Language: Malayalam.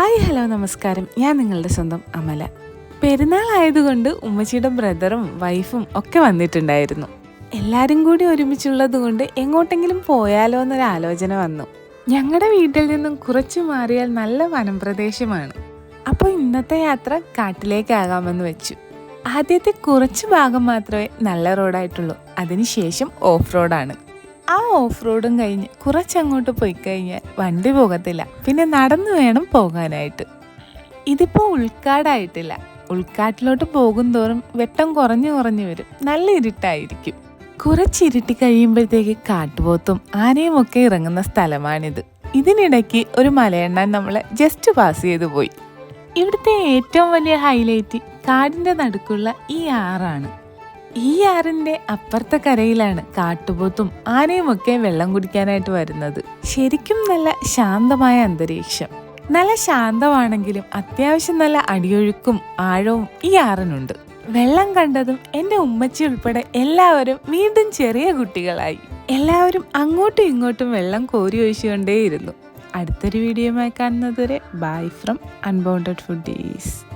ഹായ് ഹലോ നമസ്കാരം. ഞാൻ നിങ്ങളുടെ സ്വന്തം അമല. പെരുന്നാൾ ആയതുകൊണ്ട് ഉമ്മച്ചിയുടെ ബ്രദറും വൈഫും ഒക്കെ വന്നിട്ടുണ്ടായിരുന്നു. എല്ലാവരും കൂടി ഒരുമിച്ചുള്ളത് കൊണ്ട് എങ്ങോട്ടെങ്കിലും പോയാലോ എന്നൊരു ആലോചന വന്നു. ഞങ്ങളുടെ വീട്ടിൽ നിന്നും കുറച്ച് മാറിയാൽ നല്ല വനംപ്രദേശമാണ്. അപ്പോൾ ഇന്നത്തെ യാത്ര കാട്ടിലേക്കാകാമെന്ന് വെച്ചു. ആദ്യത്തെ കുറച്ച് ഭാഗം മാത്രമേ നല്ല റോഡായിട്ടുള്ളൂ. അതിനുശേഷം ഓഫ് റോഡാണ്. ആ ഓഫ് റോഡും കഴിഞ്ഞ് കുറച്ചങ്ങോട്ട് പോയി കഴിഞ്ഞാൽ വണ്ടി പോകത്തില്ല. പിന്നെ നടന്നു വേണം പോകാനായിട്ട്. ഇതിപ്പോൾ ഉൾക്കാടായിട്ടില്ല. ഉൾക്കാട്ടിലോട്ട് പോകും തോറും വെട്ടം കുറഞ്ഞു കുറഞ്ഞു വരും. നല്ല ഇരുട്ടായിരിക്കും. കുറച്ചിരുട്ടി കഴിയുമ്പോഴത്തേക്ക് കാട്ടുപോത്തും ആനയും ഒക്കെ ഇറങ്ങുന്ന സ്ഥലമാണിത്. ഇതിനിടയ്ക്ക് ഒരു മലയണ്ണൻ നമ്മളെ ജസ്റ്റ് പാസ് ചെയ്തു പോയി. ഇവിടുത്തെ ഏറ്റവും വലിയ ഹൈലൈറ്റ് കാടിന്റെ നടുക്കുള്ള ഈ ആറാണ്. ഈ ആറിന്റെ അപ്പുറത്തെ കരയിലാണ് കാട്ടുപോത്തും ആനയും ഒക്കെ വെള്ളം കുടിക്കാനായിട്ട് വരുന്നത്. ശരിക്കും നല്ല ശാന്തമായ അന്തരീക്ഷം. നല്ല ശാന്തമാണെങ്കിലും അത്യാവശ്യം നല്ല അടിയൊഴുക്കും ആഴവും ഈ ആറിനുണ്ട്. വെള്ളം കണ്ടതും എന്റെ ഉമ്മച്ചി ഉൾപ്പെടെ എല്ലാവരും വീണ്ടും ചെറിയ കുട്ടികളായി. എല്ലാവരും അങ്ങോട്ടും ഇങ്ങോട്ടും വെള്ളം കോരി ഒഴിച്ചുകൊണ്ടേയിരുന്നു. അടുത്തൊരു വീഡിയോയുമായി കാണുന്നതുവരെ ബൈ ഫ്രം അൺബൗണ്ടഡ് ഫുഡീസ്